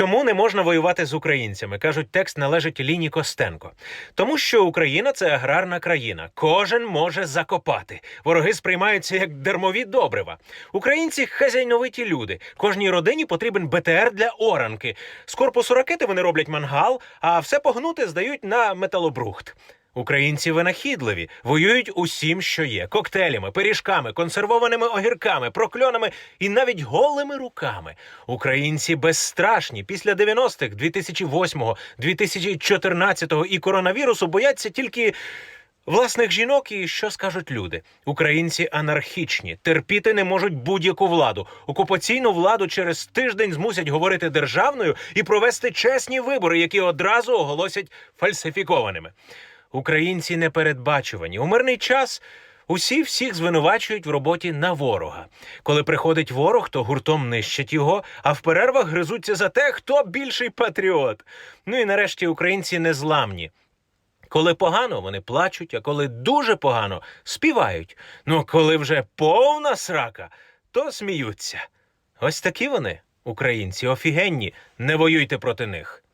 Чому не можна воювати з українцями? кажуть, текст належить Ліні Костенко. Тому що Україна це аграрна країна. Кожен може закопати. Вороги сприймаються як дермові добрива. Українці хазяйновиті люди. Кожній родині потрібен БТР для оранки. З корпусу ракети вони роблять мангал, а все погнути здають на металобрухт. Українці винахідливі, воюють усім, що є: коктейлями, пиріжками, консервованими огірками, прокльонами і навіть голими руками. Українці безстрашні. Після 90-х, 2008-го, 2014-го і коронавірусу бояться тільки. Власних жінок і що скажуть люди? Українці анархічні, терпіти не можуть будь-яку владу. Окупаційну владу через тиждень змусять говорити державною і провести чесні вибори, які одразу оголосять фальсифікованими. Українці непередбачувані. У мирний час усі всіх звинувачують в роботі на ворога. Коли приходить ворог, то гуртом нищать його, а в перервах гризуться за те, хто більший патріот. Ну і нарешті українці незламні. Коли погано, вони плачуть, а коли дуже погано, співають. Ну, коли вже повна срака, то сміються. Ось такі вони, українці, офігенні. Не воюйте проти них.